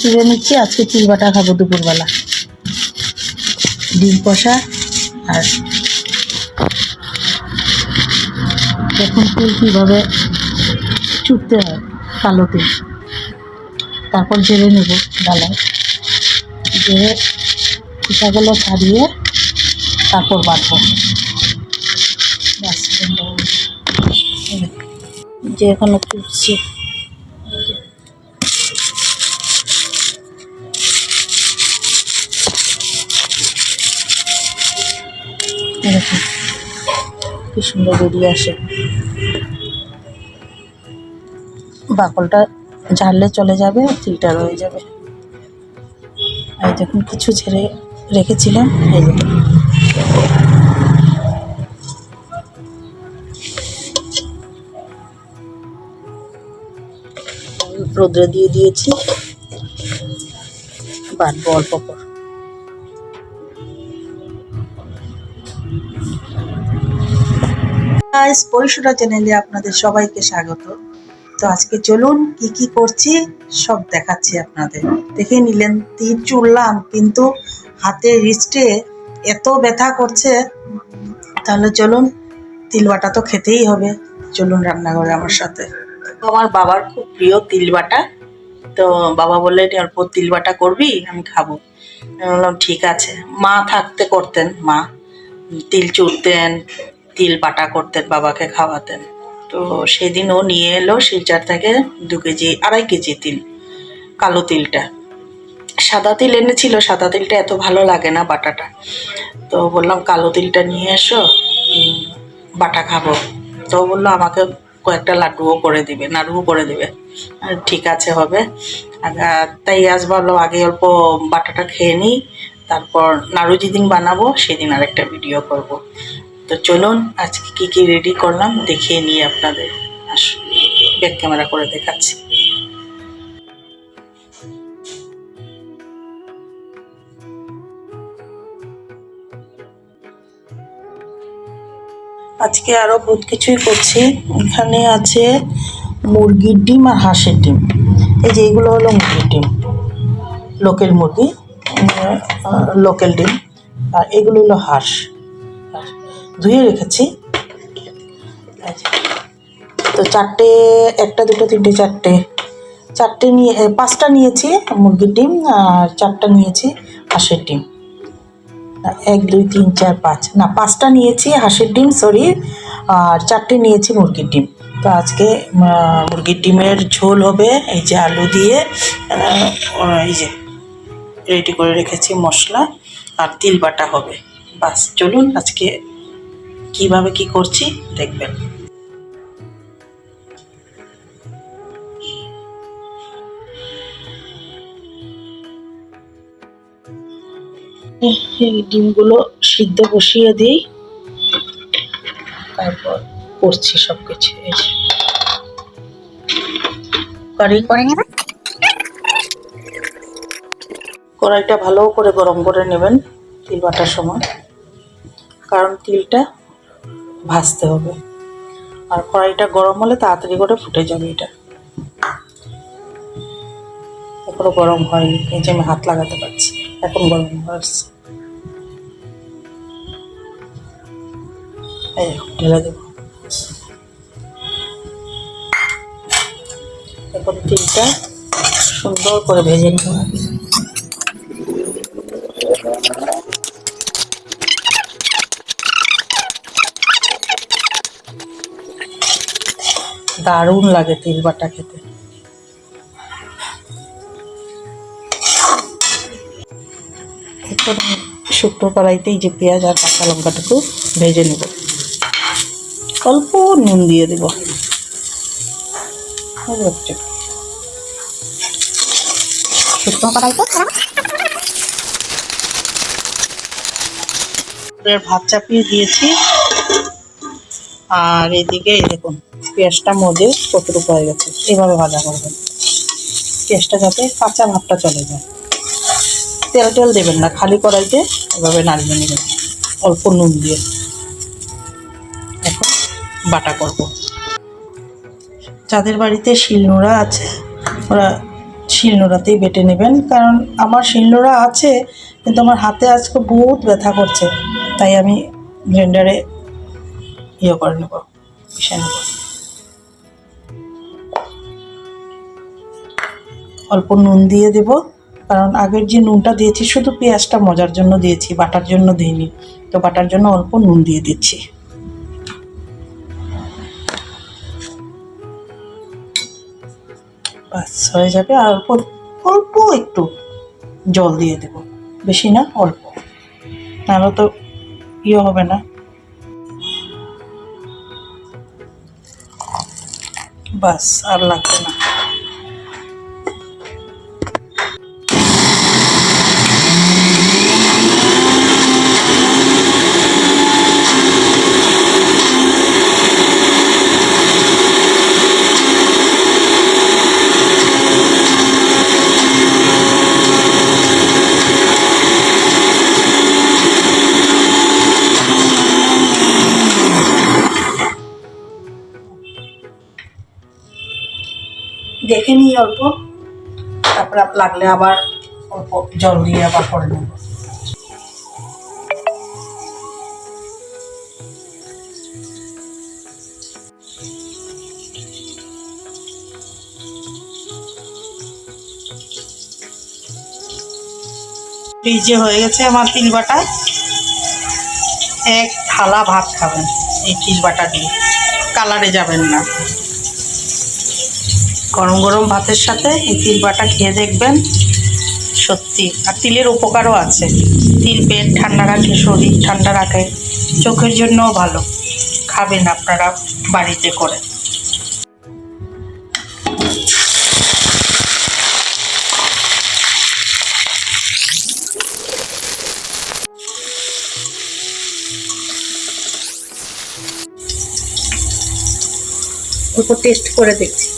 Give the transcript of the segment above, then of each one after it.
চিড়ে নিচ্ছি, আজকে তিল বাটা খাব দুপুরবেলা। ডিম কষা আর দেখুন তিল কীভাবে চুপতে হয় কালো তারপর জেলে নেব ডালায়। জেলে খোসাগুলো ছাড়িয়ে তারপর বাটবো যে এখনও চুপছে এরকম কি সুন্দর বেরিয়ে আসে। বাকলটা ঝাড়লে চলে যাবে তিলটা রয়ে যাবে। এই দেখুন, কিছু ছেড়ে রেখেছিলাম, এই দেখুন। রোদ্রে দিয়ে দিয়েছি। বাটবো অল্প পর গাইস পরিসরা চ্যানেলে আপনাদের সবাইকে স্বাগত। তো আজকে চলুন কি কি করছি, সব দেখাচ্ছি আপনাদের। দেখে নিলেন তীর চুড়লাম কিন্তু হাতে রিস্টে এত ব্যথা করছে, তাহলে চলুন তিল বাটা তো খেতেই হবে। চলুন রান্নাঘরে আমার সাথে। আমার বাবার খুব প্রিয় তিল বাটা তো বাবা বললেন অল্প তিল বাটা করবি, আমি খাব। বললাম, ঠিক আছে। মা থাকতে করতেন, মা। তিল চুড়তেন তিল বাটা করতেন, বাবাকে খাওয়াতেন। তো সেদিন ও নিয়ে এলো শিলচার থেকে দু কেজি, আড়াই কেজি তিল, কালো তিলটা। সাদা তিল এনেছিল, সাদা তিলটা এত ভালো লাগে না বাটাটা। তো বললাম, কালো তিলটা নিয়ে এসো বাটা খাব। তো বলল, আমাকে কয়েকটা লাড্ডুও করে দিবে, নাড়ুও করে দিবে। ঠিক আছে, হবে। তাই আজ ভাবলাম, আগে অল্প বাটাটা খেয়ে নিই, তারপর নাড়ু যেদিন বানাবো, সেদিন আরেকটা ভিডিও করব। তো চলুন, আজকে কি কি রেডি করলাম দেখিয়ে নিয়ে আপনাদের। আসুন ব্যাক ক্যামেরা করে দেখাচ্ছি। আজকে আরও বহুত কিছুই করছি। এখানে আছে মুরগির ডিম আর হাঁসের ডিম। এই যে এইগুলো হলো মুরগির ডিম। লোকেল মুরগি লোকেল ডিম। আর এগুলো হলো হাঁস হাঁস। ধুয়ে রেখেছি। তো চারটে, একটা, দুটো, তিনটে, চারটে। চারটে নিয়ে পাঁচটা নিয়েছি মুরগির ডিম আর চারটা নিয়েছি হাঁসের ডিম। এক, দুই, তিন, চার, পাঁচ। না, পাঁচটা নিয়েছি হাঁসের ডিম, সরি, আর চারটে নিয়েছি মুরগির ডিম। তো আজকে মুরগির ডিমের ঝোল হবে এই যে আলু দিয়ে এই যে রেডি করে রেখেছি মশলা, আর তিল বাটা হবে। বাস, চলুন আজকে কীভাবে কি করছি দেখবেন। এই ডিমগুলো সিদ্ধ বসিয়ে দিই। তারপর করছি সব কিছু কড়াইটা ভালো করে গরম করে নেবেন তিল বাটার সময়। কারণ তিলটা ভাজতে হবে। আর কড়াইটা গরম হলে তাড়াতাড়ি করে ফুটে যাবে এটা। এখনও গরম হয়নি, এই যে আমি হাত লাগাতে পারছি, এখন গরম হয়েছে এই ঢেলে দেবো। এখন সুন্দর করে ভেজে নেব। দারুণ লাগে তিল বাটা খেতে। শুকনো কড়াইতেই যে পেঁয়াজ আর কাঁচা লঙ্কাটুকু ভেজে নেব। অল্প নুন দিয়ে দেব। শুকনো কড়াইতে ভাত চাপিয়ে দিয়েছি। আর এদিকে দেখুন পেঁয়াজটা মজে কতটুকু হয়ে গেছে, এভাবে ভাজা করবেন। পেঁয়াজটা যাতে কাঁচা ভাবটা চলে যায়। তেল টেল দেবেন না, খালি কড়াইতে এভাবে নাড়িয়ে নেবেন। অল্প নুন দিয়ে। এখন বাটা করব। যাদের বাড়িতে শিলনোড়া আছে, ওরা শিলনোড়াতেই বেটে নেবেন। কারণ আমার শিলনোড়া আছে, কিন্তু আমার হাতে আজকে বহুত ব্যথা করছে। তাই আমি ব্লেন্ডারে ইয়ে করে নেব পিষে নেব। অল্প নুন দিয়ে দেব। কারণ আগের যে নুনটা দিয়েছি, শুধু পেঁয়াজটা মজার জন্য দিয়েছি, বাটার জন্য দিইনি। তো বাটার জন্য অল্প নুন দিয়ে দিচ্ছি। বাস হয়ে যাবে। আর অল্প অল্প একটু জল দিয়ে দেব। বেশি না, অল্প। নাহলে তো ইয়ে হবে না। বাস আর লাগবে না। দেখে নিই অল্প। তারপরে লাগলে আবার অল্প জল দিয়ে আবার করে নেব। যে হয়ে গেছে আমার তিল বাটা। এক থালা ভাত খাবেন, এই তিল বাটা দিয়ে। কালারে যাবেন না। গরম গরম ভাতের সাথে এই তিল বাটা খেয়ে দেখবেন। সত্যি। আর তিলের উপকারও আছে। তিল পেট ঠান্ডা রাখে শরীর ঠান্ডা রাখে। চোখের জন্যও ভালো। খাবেন আপনারা বাড়িতে করে। টেস্ট করে দেখছি।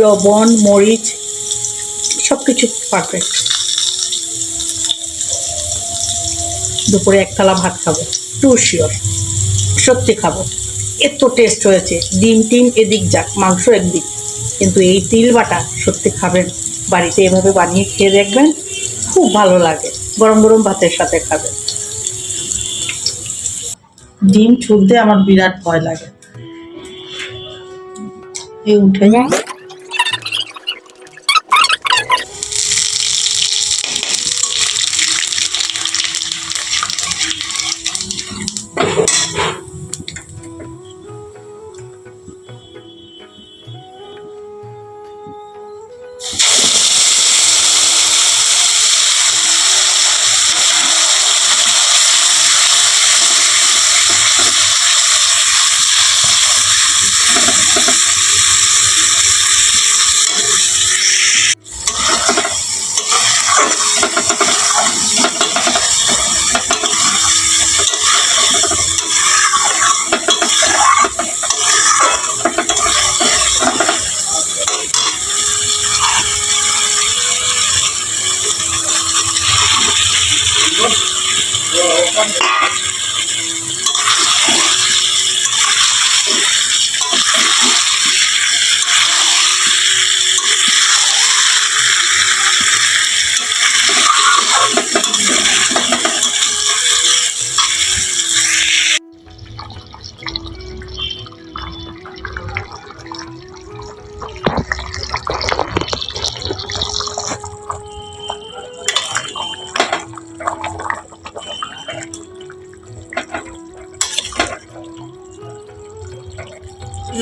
লবণ, মরিচ সব কিছু পারফেক্ট দুপুরে এক থালা ভাত খাব, টু শিওর, সত্যি খাব। এত টেস্ট হয়েছে, ডিম টিম এদিক যাক, মাংস একদিক। কিন্তু এই তিল বাটা সত্যি খাবেন, বাড়িতে এভাবে বানিয়ে খেয়ে দেখবেন, খুব ভালো লাগে, গরম গরম ভাতের সাথে খাবেন। ডিম ছুলতে আমার বিরাট ভয় লাগে। এই উঠে যায়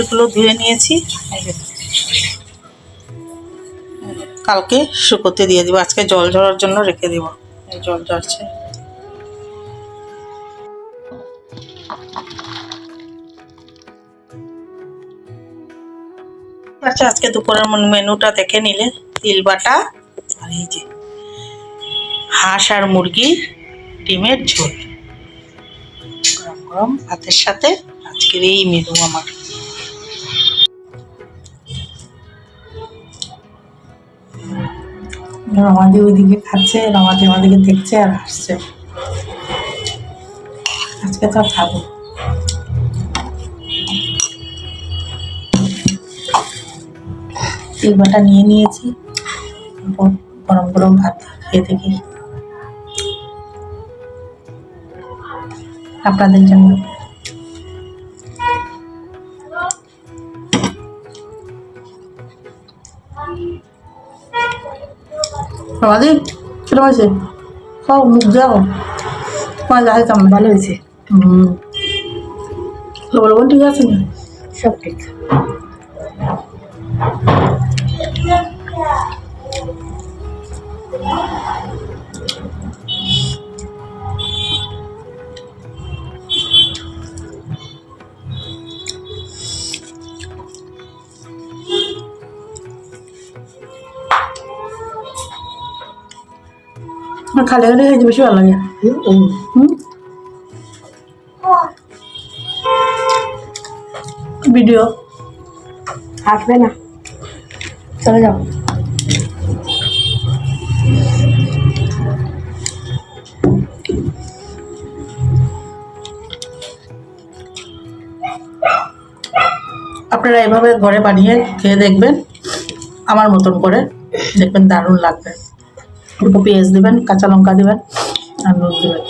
এগুলো ধুয়ে নিয়েছি। কালকে শুকোতে দিয়ে দিব, আজকে জল ঝরার জন্য রেখে দিব। জল ঝরছে। আচ্ছা আজকে দুপুরের মেনুটা দেখে নিলে। তিল বাটা আর এই যে হাঁস আর মুরগি, ডিমের ঝোল। গরম গরম ভাতের সাথে আজকের এই মেনু আমার। রমাদি ওইদিকে খাচ্ছে, রমাদি আমাদিকে দেখছে আর হাসছে। আজকে তো খাব। তিল বাটা নিয়ে নিয়েছি গরম গরম ভাত খেয়ে দেখি। আপনাদের জন্য। আমাদের কিরম হয়েছে খাও মুখ যাও তোমার যাই আমার ভালো হয়েছে। হুম লবণ ঠিক আছে না? সব ঠিক। খালি খালি খাইতে বেশি ভালো লাগে ভিডিও আসবে না চলে যাও আপনারা এভাবে ঘরে বানিয়ে খেয়ে দেখবেন আমার মতন করে দেখবেন দারুণ লাগবে। অল্প পেঁয়াজ দেবেন কাঁচা লঙ্কা দেবেন আর নুন দেবেন।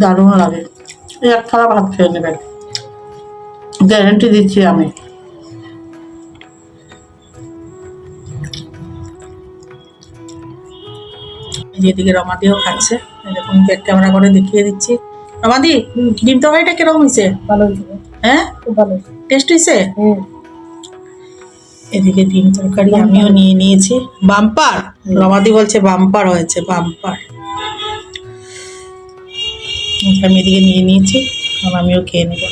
দারুণ লাগে। এক থালা ভাত খেয়ে নেবেন। গ্যারেন্টি দিচ্ছি আমি। যেদিকে রমাদিও খাচ্ছে এরকম ব্যাক ক্যামেরা করে দেখিয়ে দিচ্ছি। রমাদি ডিম তরকারিটা কীরকম হয়েছে? ভালো হয়েছে। হ্যাঁ? খুব ভালো টেস্ট হয়েছে? হুম। এদিকে ডিম তরকারি আমিও নিয়ে নিয়েছি। বাম্পার? রমাদি বলছে বাম্পার হয়েছে বাম্পার। আমি এদিকে নিয়ে নিয়েছি আর আমিও খেয়ে নেব।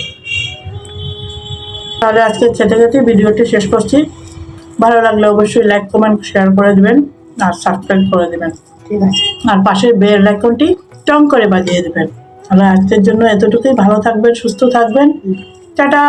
তাহলে আজকে খেতে খেতে ভিডিওটি শেষ করছি। ভালো লাগলে অবশ্যই লাইক কমেন্ট শেয়ার করে দেবেন আর সাবস্ক্রাইব করে দেবেন। ঠিক আছে। আর পাশের বেল আইকনটি টং করে বাজিয়ে দেবেন। তাহলে আজকের জন্য এতটুকুই। ভালো থাকবেন সুস্থ থাকবেন। টাটা!